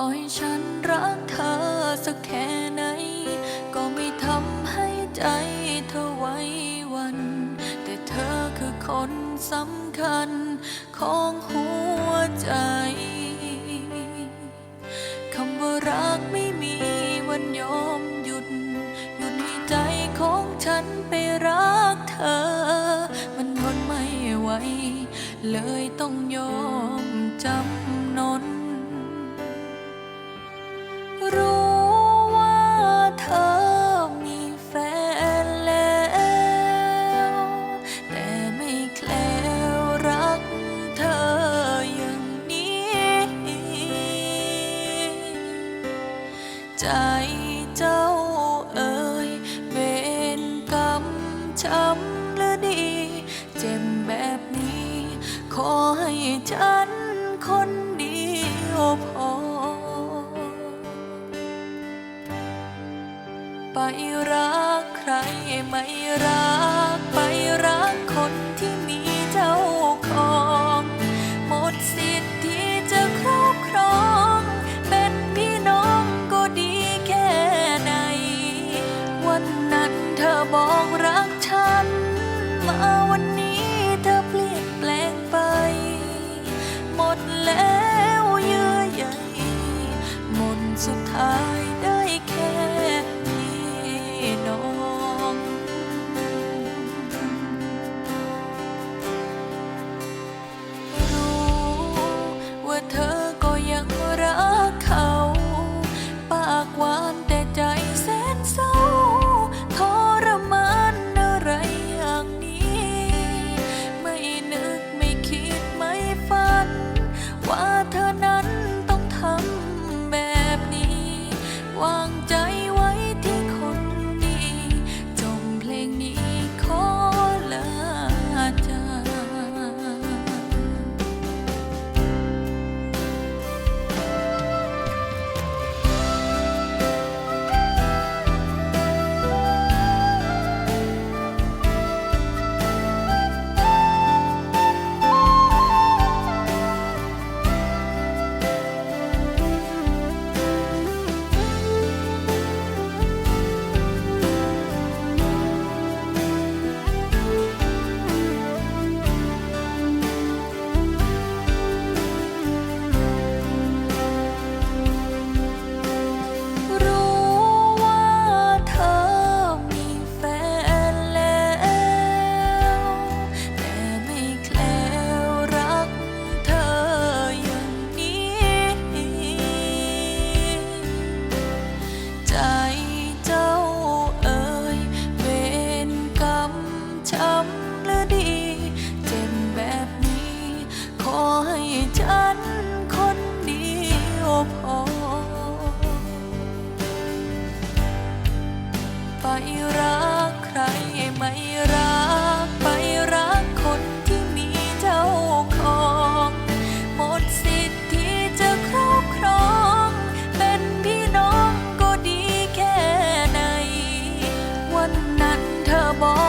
อให้ฉันรักเธอสักแค่ไหน ก็ไม่ทำให้ใจเธอไว้วัน แต่เธอคือคนสำคัญของหัวใจ คำว่ารักไม่มีวันยอมหยุด หยุดให้ใจของฉันไปรักเธอ มันทนไม่ไหวเลยต้องยอมจำนน ช้ำเลือดี เจ็บแบบนี้ ขอให้ฉันคนเดียวพอ ไปรักใครไม่รัก ไปรักคนที่ ไม่รักใครไม่รักไปรักคนที่มีเจ้าของหมดสิทธิจะครอบครอง เป็นพี่น้องก็ดีแค่ไหน วันนั้นเธอบอก